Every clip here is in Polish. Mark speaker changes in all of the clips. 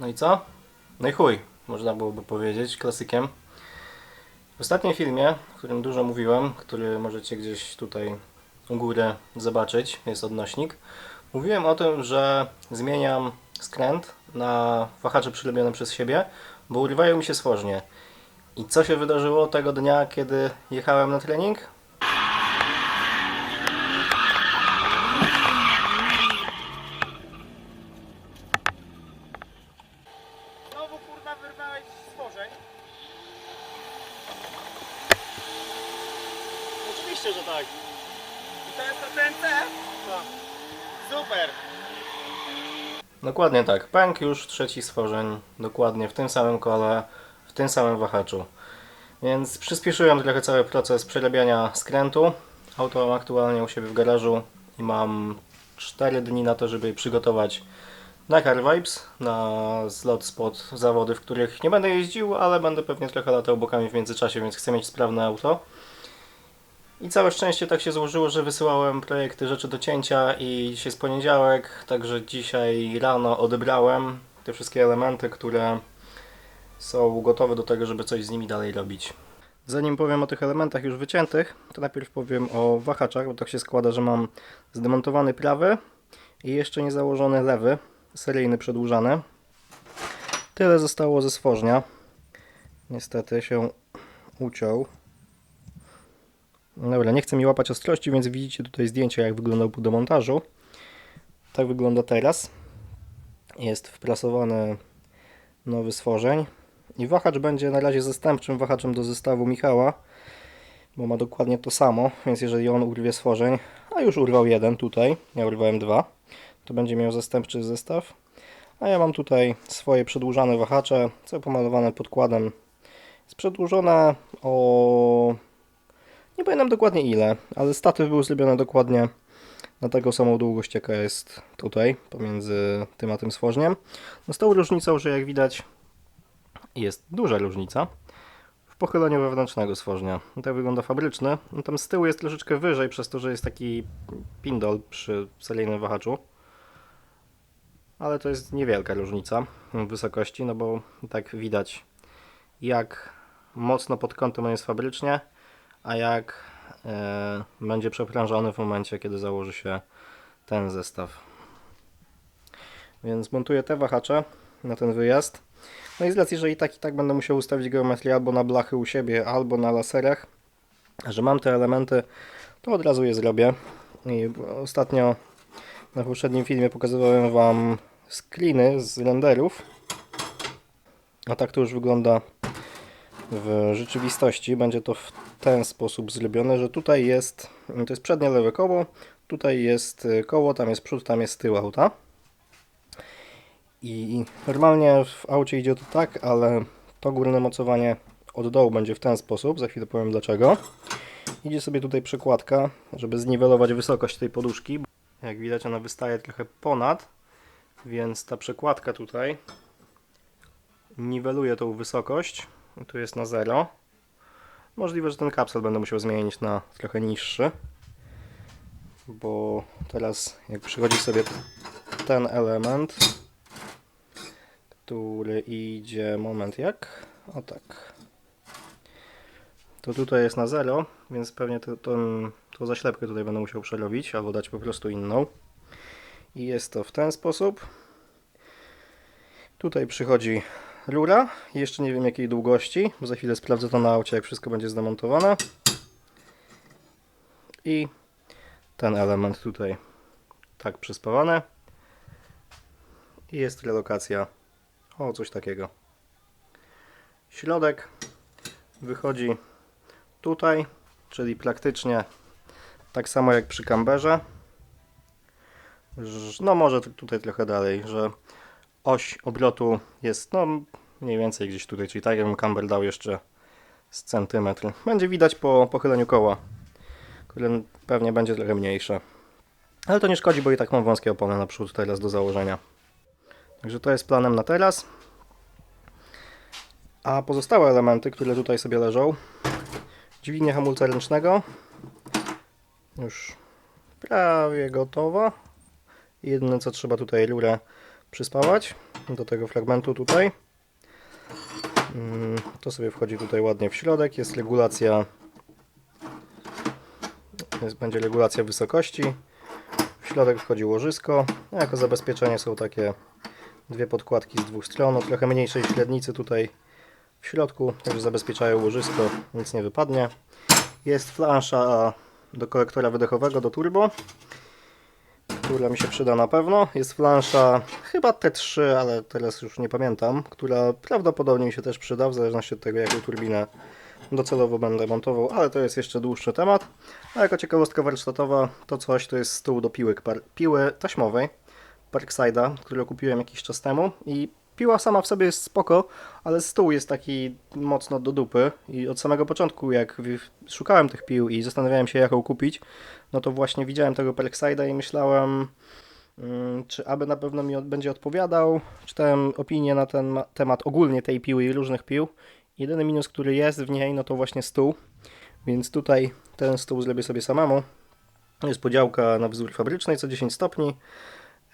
Speaker 1: No i co? No i chuj, można byłoby powiedzieć, klasykiem. W ostatnim filmie, o którym dużo mówiłem, który możecie gdzieś tutaj u góry zobaczyć, jest odnośnik, mówiłem o tym, że zmieniam skręt na wahacze przylebione przez siebie, bo urywają mi się swożnie. I co się wydarzyło tego dnia, kiedy jechałem na trening? Znowu kurwa wyrwałeś stworzeń. Oczywiście, że tak.
Speaker 2: I to jest to TNT?
Speaker 1: Tak.
Speaker 2: Super.
Speaker 1: Dokładnie tak. Pęk już trzeci stworzeń. Dokładnie w tym samym kole, w tym samym wahaczu. Więc przyspieszyłem trochę cały proces przerabiania skrętu. Auto mam aktualnie u siebie w garażu i mam 4 dni na to, żeby je przygotować na Car Vibes, na zlot spod zawody, w których nie będę jeździł, ale będę pewnie trochę latał bokami w międzyczasie, więc chcę mieć sprawne auto. I całe szczęście tak się złożyło, że wysyłałem projekty rzeczy do cięcia i dzisiaj jest poniedziałek, także dzisiaj rano odebrałem te wszystkie elementy, które są gotowe do tego, żeby coś z nimi dalej robić. Zanim powiem o tych elementach już wyciętych, to najpierw powiem o wahaczach, bo tak się składa, że mam zdemontowany prawy i jeszcze nie założony lewy, seryjny przedłużany. Tyle zostało ze stworznia. Niestety się uciął. Dobra, nie chcę mi łapać ostrości, więc widzicie tutaj zdjęcie, jak wyglądał po demontażu. Tak wygląda teraz. Jest wprasowany nowy stworzeń. I wahacz będzie na razie zastępczym wahaczem do zestawu Michała, bo ma dokładnie to samo, więc jeżeli on urwie stworzeń, a już urwał jeden tutaj, ja urwałem dwa, to będzie miał zastępczy zestaw. A ja mam tutaj swoje przedłużane wahacze, co pomalowane podkładem. Jest przedłużone o nie pamiętam dokładnie ile, ale statyw był zrobiony dokładnie na taką samą długość, jaka jest tutaj, pomiędzy tym a tym stworzeniem. No z tą różnicą, że jak widać jest duża różnica w pochyleniu wewnętrznego stworzenia. No tak wygląda fabryczny. No tam z tyłu jest troszeczkę wyżej, przez to, że jest taki pindol przy seryjnym wahaczu. Ale to jest niewielka różnica w wysokości, no bo tak widać jak mocno pod kątem on jest fabrycznie, a jak e, będzie przeprężony w momencie, kiedy założy się ten zestaw. Więc montuję te wahacze na ten wyjazd. No i z racji, że i tak i tak będę musiał ustawić geometrię albo na blachy u siebie, albo na laserach, że mam te elementy, to od razu je zrobię. I ostatnio na poprzednim filmie pokazywałem Wam screeny z renderów. A tak to już wygląda w rzeczywistości. Będzie to w ten sposób zrobione, że tutaj jest, to jest przednie lewe koło, tutaj jest koło, tam jest przód, tam jest tył auta. I normalnie w aucie idzie to tak, ale to górne mocowanie od dołu będzie w ten sposób, za chwilę powiem dlaczego. Idzie sobie tutaj przekładka, żeby zniwelować wysokość tej poduszki. Jak widać ona wystaje trochę ponad, więc ta przekładka tutaj niweluje tą wysokość. Tu jest na 0. Możliwe, że ten kapsel będę musiał zmienić na trochę niższy. Bo teraz jak przychodzi sobie ten element, który idzie, moment jak? O tak. To tutaj jest na 0, więc pewnie to, to, tą zaślepkę tutaj będę musiał przerobić, albo dać po prostu inną. I jest to w ten sposób. Tutaj przychodzi rura. Jeszcze nie wiem jakiej długości, za chwilę sprawdzę to na aucie, jak wszystko będzie zdemontowane. I ten element tutaj tak przyspawane. I jest relokacja. O, coś takiego. Środek wychodzi tutaj, czyli praktycznie tak samo jak przy kamberze. No może tutaj trochę dalej, że oś obrotu jest no mniej więcej gdzieś tutaj, czyli tak jakbym camber dał jeszcze z centymetr. Będzie widać po pochyleniu koła, które pewnie będzie trochę mniejsze. Ale to nie szkodzi, bo i tak mam wąskie opony naprzód teraz do założenia. Także to jest planem na teraz. A pozostałe elementy, które tutaj sobie leżą, dźwignię hamulca ręcznego, już prawie gotowa. Jedyne co trzeba tutaj rurę przyspawać. do tego fragmentu tutaj. Mm, To sobie wchodzi tutaj ładnie w środek. Jest regulacja. Jest, będzie regulacja wysokości. W środek wchodzi łożysko. A jako zabezpieczenie są takie dwie podkładki z dwóch stron. O trochę mniejszej średnicy tutaj w środku. Także zabezpieczają łożysko. Nic nie wypadnie. Jest flansza do kolektora wydechowego do turbo która mi się przyda na pewno. Jest flansza chyba T3, ale teraz już nie pamiętam, która prawdopodobnie mi się też przyda, w zależności od tego, jaką turbinę docelowo będę montował, ale to jest jeszcze dłuższy temat. A jako ciekawostka warsztatowa, to coś to jest stół do piły, piły taśmowej Parkside'a, który kupiłem jakiś czas temu i piła sama w sobie jest spoko, ale stół jest taki mocno do dupy i od samego początku jak szukałem tych pił i zastanawiałem się jaką kupić, no to właśnie widziałem tego Parkside'a i myślałem mm, czy aby na pewno mi będzie odpowiadał. Czytałem opinie na ten ma- temat ogólnie tej piły i różnych pił. Jedyny minus, który jest w niej, no to właśnie stół. Więc tutaj ten stół zrobię sobie samemu. Jest podziałka na wzór fabrycznej co 10 stopni.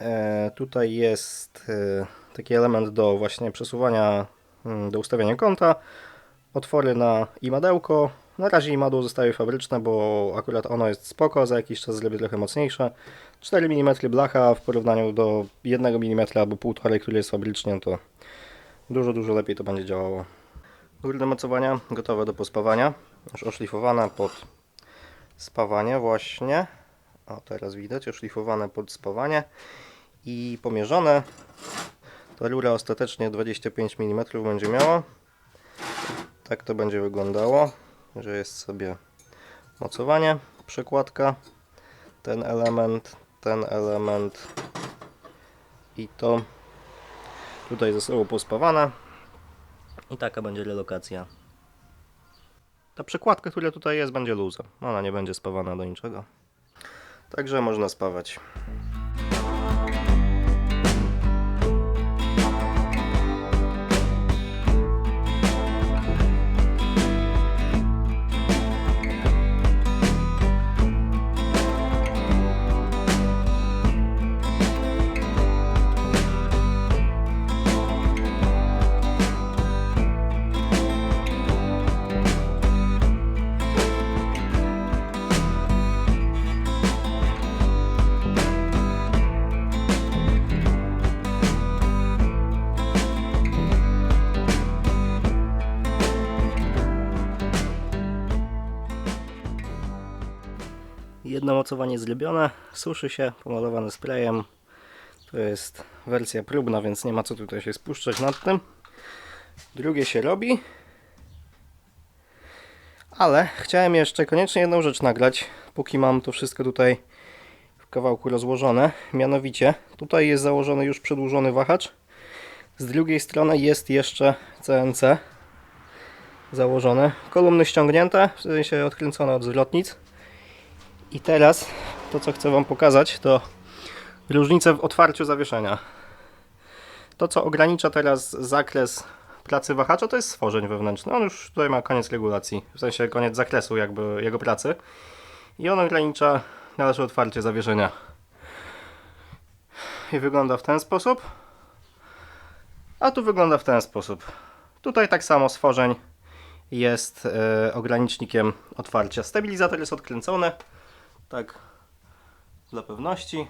Speaker 1: E, tutaj jest e, taki element do właśnie przesuwania, mm, do ustawiania kąta. Otwory na imadełko. Na razie imadło zostaje fabryczne, bo akurat ono jest spoko, za jakiś czas zrobię trochę mocniejsze. 4 mm blacha w porównaniu do 1 mm albo 1,5, który jest fabrycznie, to dużo, dużo lepiej to będzie działało. Górne mocowania gotowe do pospawania. Już oszlifowane pod spawanie właśnie. O, teraz widać, oszlifowane pod spawanie i pomierzone. Ta rura ostatecznie 25 mm będzie miała. Tak to będzie wyglądało, że jest sobie mocowanie, przekładka, ten element, ten element i to tutaj zostało pospawane i taka będzie relokacja. Ta przekładka, która tutaj jest, będzie luzem. Ona nie będzie spawana do niczego. Także można spawać. Mocowanie suszy się, pomalowane sprayem. To jest wersja próbna, więc nie ma co tutaj się spuszczać nad tym. Drugie się robi. Ale chciałem jeszcze koniecznie jedną rzecz nagrać, póki mam to wszystko tutaj w kawałku rozłożone. Mianowicie, tutaj jest założony już przedłużony wahacz. Z drugiej strony jest jeszcze CNC założone. Kolumny ściągnięte, w sensie odkręcone od zwrotnic. I teraz to, co chcę Wam pokazać, to różnice w otwarciu zawieszenia. To, co ogranicza teraz zakres pracy wahacza, to jest stworzeń wewnętrzny. On już tutaj ma koniec regulacji, w sensie koniec zakresu jakby jego pracy. I on ogranicza dalsze otwarcie zawieszenia. I wygląda w ten sposób. A tu wygląda w ten sposób. Tutaj tak samo stworzeń jest e, ogranicznikiem otwarcia. Stabilizator jest odkręcony. Tak, dla pewności.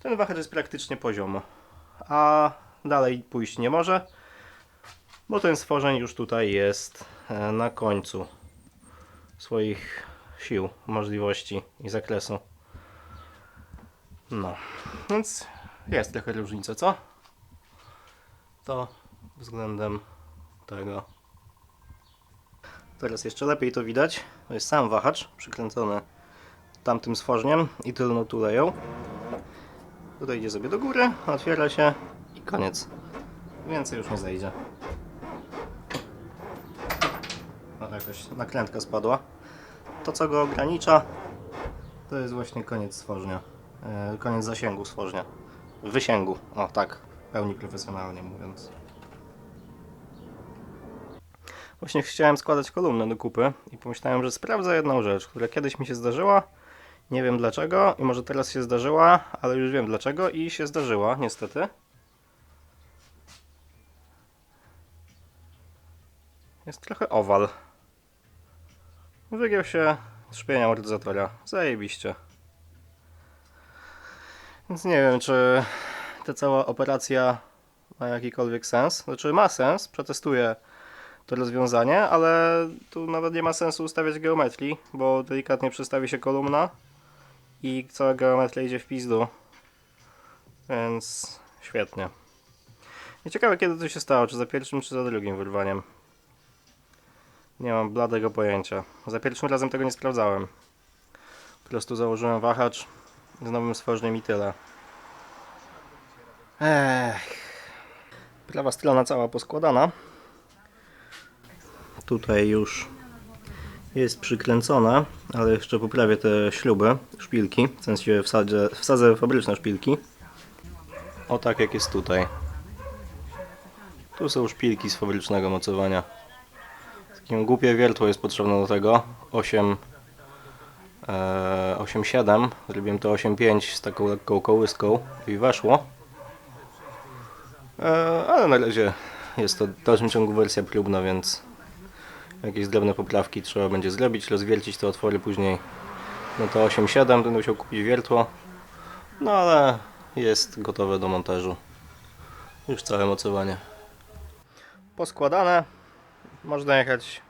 Speaker 1: Ten wahacz jest praktycznie poziomo. A dalej pójść nie może, bo ten stworzeń już tutaj jest e, na końcu swoich sił, możliwości i zakresu. No, więc jest trochę różnica, co? To względem tego. Teraz jeszcze lepiej to widać. To jest sam wahacz przykręcony tamtym stworzeniem i tylną tuleją. Tutaj idzie sobie do góry, otwiera się i koniec. Więcej już nie zejdzie. O, jakoś nakrętka spadła. To co go ogranicza to jest właśnie koniec stworzenia. E, koniec zasięgu stworzenia. Wysięgu. O tak, w pełni profesjonalnie mówiąc. Właśnie chciałem składać kolumnę do kupy i pomyślałem, że sprawdzę jedną rzecz, która kiedyś mi się zdarzyła. Nie wiem dlaczego i może teraz się zdarzyła, ale już wiem dlaczego i się zdarzyła, niestety. Jest trochę owal. Wygiął się szpienia mordyzatora. Zajebiście. Więc nie wiem, czy ta cała operacja ma jakikolwiek sens. Znaczy ma sens, przetestuję to rozwiązanie, ale tu nawet nie ma sensu ustawiać geometrii, bo delikatnie przestawi się kolumna i cała geometria idzie w pizdu. Więc świetnie. I ciekawe kiedy to się stało, czy za pierwszym, czy za drugim wyrwaniem. Nie mam bladego pojęcia. Za pierwszym razem tego nie sprawdzałem. Po prostu założyłem wahacz z nowym stworzeniem i tyle. Ech. Prawa strona cała poskładana. Tutaj już jest przykręcona, ale jeszcze poprawię te śruby, szpilki, w sensie wsadzę, wsadzę fabryczne szpilki. O tak jak jest tutaj. Tu są szpilki z fabrycznego mocowania. Takie głupie wiertło jest potrzebne do tego. 8 e, 8,7. Zrobiłem to 8,5 z taką lekką kołyską i weszło. E, ale na razie jest to w dalszym ciągu wersja próbna, więc jakieś drobne poprawki trzeba będzie zrobić, rozwiercić te otwory później. No to 8,7 będę musiał kupić wiertło. No ale jest gotowe do montażu. Już całe mocowanie. Poskładane. Można jechać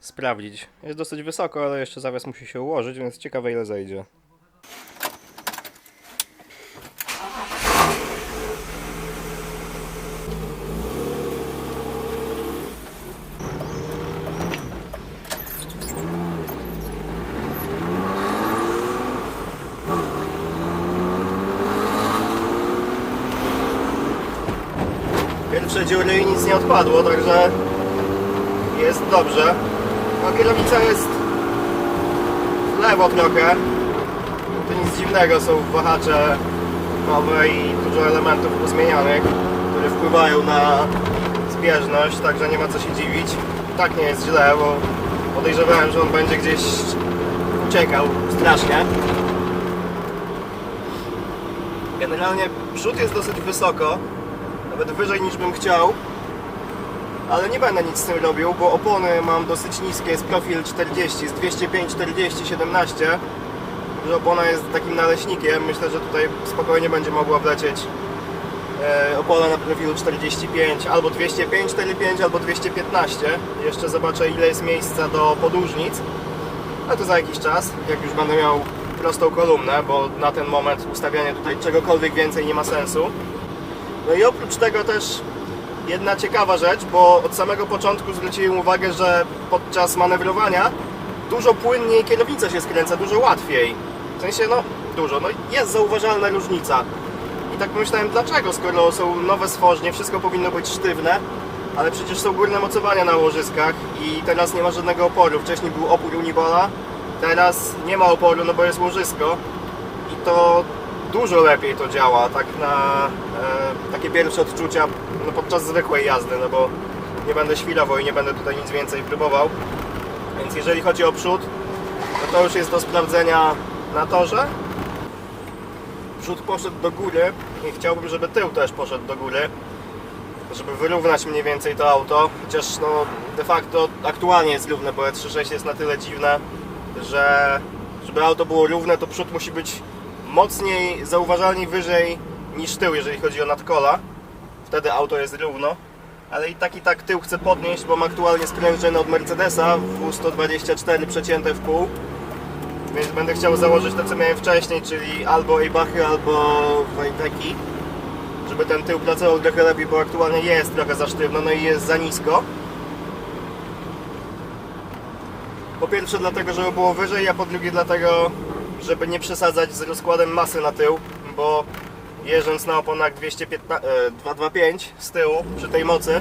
Speaker 1: sprawdzić. Jest dosyć wysoko, ale jeszcze zawias musi się ułożyć, więc ciekawe ile zejdzie. Pierwsze dziury i nic nie odpadło, także jest dobrze. No kierownica jest w lewo trochę. To nic dziwnego, są wahacze nowe i dużo elementów pozmienianych, które wpływają na zbieżność, także nie ma co się dziwić. Tak nie jest źle, bo podejrzewałem, że on będzie gdzieś uciekał strasznie. Generalnie przód jest dosyć wysoko, nawet wyżej niż bym chciał. Ale nie będę nic z tym robił, bo opony mam dosyć niskie, jest profil 40, z 205, 40, 17. Że opona jest takim naleśnikiem, myślę, że tutaj spokojnie będzie mogła wlecieć e, opona na profilu 45, albo 205, 45, albo 215. Jeszcze zobaczę ile jest miejsca do podłużnic. A to za jakiś czas, jak już będę miał prostą kolumnę, bo na ten moment ustawianie tutaj czegokolwiek więcej nie ma sensu. No i oprócz tego też jedna ciekawa rzecz, bo od samego początku zwróciłem uwagę, że podczas manewrowania dużo płynniej kierownica się skręca, dużo łatwiej. W sensie, no dużo, no jest zauważalna różnica. I tak pomyślałem, dlaczego, skoro są nowe stworzenie, wszystko powinno być sztywne, ale przecież są górne mocowania na łożyskach i teraz nie ma żadnego oporu. Wcześniej był opór Unibola, teraz nie ma oporu, no bo jest łożysko i to dużo lepiej to działa, tak na e, takie pierwsze odczucia no, podczas zwykłej jazdy, no bo nie będę świrował i nie będę tutaj nic więcej próbował. Więc jeżeli chodzi o przód, no to już jest do sprawdzenia na torze. Przód poszedł do góry i chciałbym, żeby tył też poszedł do góry, żeby wyrównać mniej więcej to auto, chociaż no de facto aktualnie jest równe, bo E36 jest na tyle dziwne, że żeby auto było równe, to przód musi być mocniej, zauważalnie wyżej niż tył, jeżeli chodzi o nadkola. Wtedy auto jest równo. Ale i tak i tak tył chcę podnieść, bo mam aktualnie sprężyny od Mercedesa W124 przecięte w pół. Więc będę chciał założyć to, co miałem wcześniej, czyli albo Eibachy, albo Wajteki. Żeby ten tył pracował trochę lepiej, bo aktualnie jest trochę za sztywno, no i jest za nisko. Po pierwsze dlatego, żeby było wyżej, a po drugie dlatego, żeby nie przesadzać z rozkładem masy na tył, bo jeżdżąc na oponach 215, e, 225 z tyłu przy tej mocy,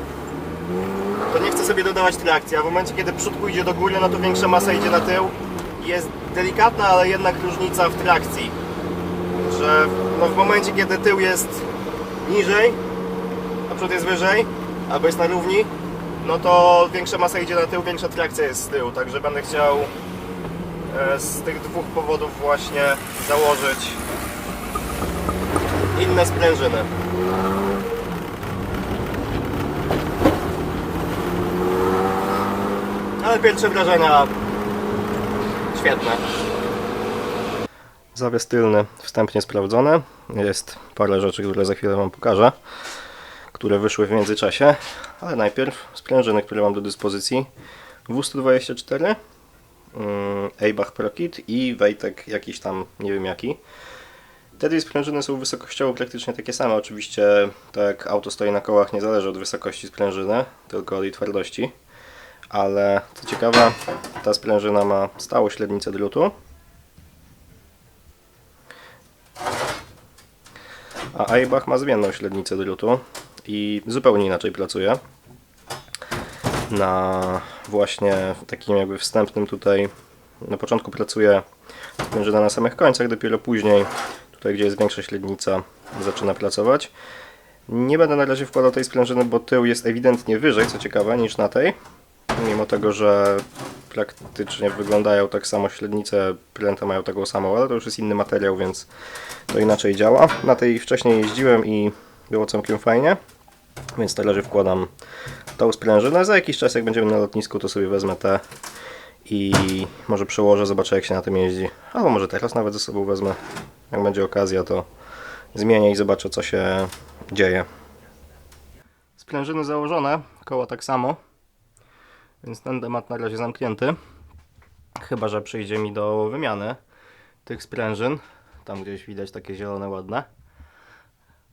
Speaker 1: to nie chcę sobie dodawać trakcji, a w momencie kiedy przód pójdzie do góry, no to większa masa idzie na tył. Jest delikatna, ale jednak różnica w trakcji, że no w momencie kiedy tył jest niżej, a przód jest wyżej, albo jest na równi, no to większa masa idzie na tył, większa trakcja jest z tyłu, także będę chciał e, z tych dwóch powodów właśnie założyć inne sprężyny. Ale pierwsze wrażenia świetne. Zawias tylny wstępnie sprawdzony. Jest parę rzeczy, które za chwilę Wam pokażę, które wyszły w międzyczasie. Ale najpierw sprężyny, które mam do dyspozycji. W124, mm, Eibach ProKit i Wejtek jakiś tam, nie wiem jaki. Te dwie sprężyny są wysokościowo praktycznie takie same. Oczywiście, tak auto stoi na kołach, nie zależy od wysokości sprężyny, tylko od jej twardości. Ale co ciekawe, ta sprężyna ma stałą średnicę drutu. A Eibach ma zmienną średnicę drutu i zupełnie inaczej pracuje. Na właśnie takim jakby wstępnym tutaj, na początku pracuje sprężyna na samych końcach, dopiero później tutaj gdzie jest większa średnica zaczyna pracować. Nie będę na razie wkładał tej sprężyny, bo tył jest ewidentnie wyżej, co ciekawe, niż na tej. Mimo tego, że praktycznie wyglądają tak samo, średnice pręta mają taką samą, ale to już jest inny materiał, więc to inaczej działa. Na tej wcześniej jeździłem i było całkiem fajnie, więc na razie wkładam tą sprężynę. Za jakiś czas, jak będziemy na lotnisku, to sobie wezmę te i może przełożę, zobaczę jak się na tym jeździ. Albo może teraz nawet ze sobą wezmę. Jak będzie okazja, to zmienię i zobaczę co się dzieje. Sprężyny założone, koło tak samo, więc ten temat na razie zamknięty. Chyba, że przyjdzie mi do wymiany tych sprężyn. Tam gdzieś widać takie zielone, ładne.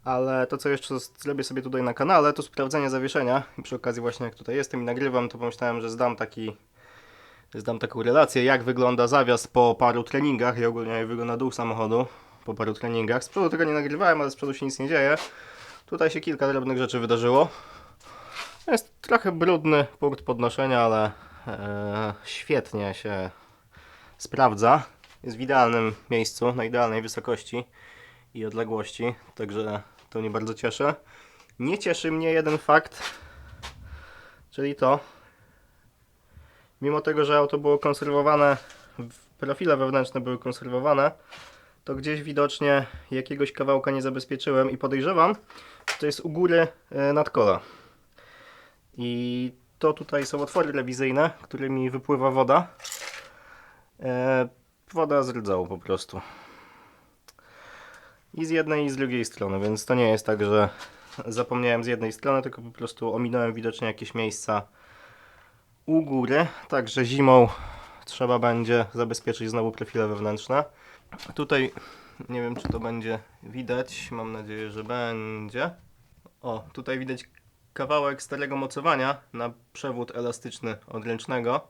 Speaker 1: Ale to co jeszcze zrobię sobie tutaj na kanale, to sprawdzenie zawieszenia. I przy okazji właśnie jak tutaj jestem i nagrywam, to pomyślałem, że zdam taki zdam taką relację, jak wygląda zawias po paru treningach i ogólnie jak wygląda dół samochodu po paru treningach. Z przodu tego nie nagrywałem, ale z przodu się nic nie dzieje. Tutaj się kilka drobnych rzeczy wydarzyło. Jest trochę brudny punkt podnoszenia, ale e, świetnie się sprawdza. Jest w idealnym miejscu, na idealnej wysokości i odległości, także to mnie bardzo cieszy. Nie cieszy mnie jeden fakt, czyli to, mimo tego, że auto było konserwowane, profile wewnętrzne były konserwowane, to gdzieś widocznie jakiegoś kawałka nie zabezpieczyłem i podejrzewam, że to jest u góry e, nadkola. I to tutaj są otwory rewizyjne, którymi wypływa woda. E, woda z rdzą po prostu. I z jednej i z drugiej strony, więc to nie jest tak, że zapomniałem z jednej strony, tylko po prostu ominąłem widocznie jakieś miejsca u góry. Także zimą trzeba będzie zabezpieczyć znowu profile wewnętrzne. Tutaj nie wiem, czy to będzie widać. Mam nadzieję, że będzie. O, tutaj widać kawałek starego mocowania na przewód elastyczny od ręcznego,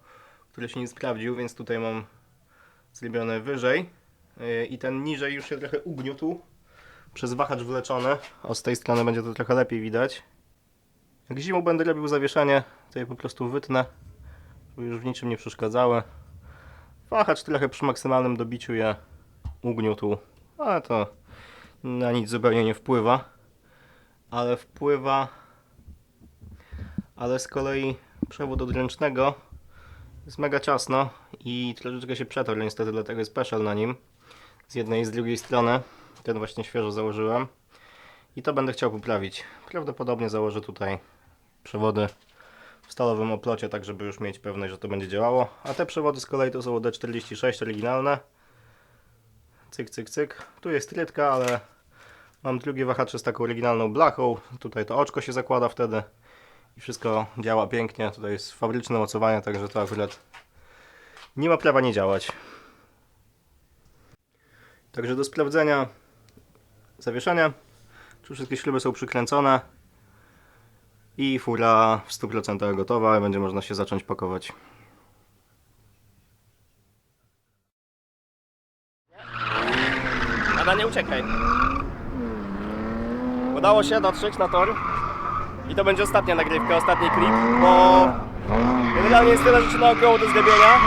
Speaker 1: który się nie sprawdził, więc tutaj mam zrobione wyżej. Yy, I ten niżej już się trochę ugniótł przez wahacz wleczony. O, z tej strony będzie to trochę lepiej widać. Jak zimą będę robił zawieszenie, to je po prostu wytnę, żeby już w niczym nie przeszkadzały. Wahacz trochę przy maksymalnym dobiciu je ugniótł, ale to na nic zupełnie nie wpływa. Ale wpływa ale z kolei przewód od ręcznego jest mega ciasno i troszeczkę się przetarł niestety, dlatego jest peszel na nim z jednej i z drugiej strony. Ten właśnie świeżo założyłem i to będę chciał poprawić. Prawdopodobnie założę tutaj przewody w stalowym oplocie, tak żeby już mieć pewność, że to będzie działało. A te przewody z kolei to są D46 oryginalne. Cyk, cyk, cyk. Tu jest trytka, ale mam drugie wahacze z taką oryginalną blachą. Tutaj to oczko się zakłada wtedy i wszystko działa pięknie. Tutaj jest fabryczne mocowanie, także to akurat nie ma prawa nie działać. Także do sprawdzenia zawieszenia, czy wszystkie śruby są przykręcone i fura w 100% gotowa będzie można się zacząć pakować.
Speaker 2: Ada, nie uciekaj. Udało się dotrzeć na tor. I to będzie ostatnia nagrywka, ostatni klip, bo generalnie jest tyle rzeczy naokoło do zrobienia.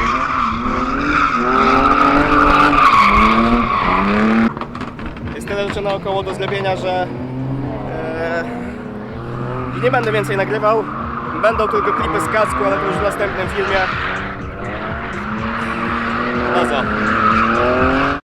Speaker 2: Tyle rzeczy naokoło do zrobienia, że e, nie będę więcej nagrywał. Będą tylko klipy z kasku, ale to już w następnym filmie. No co?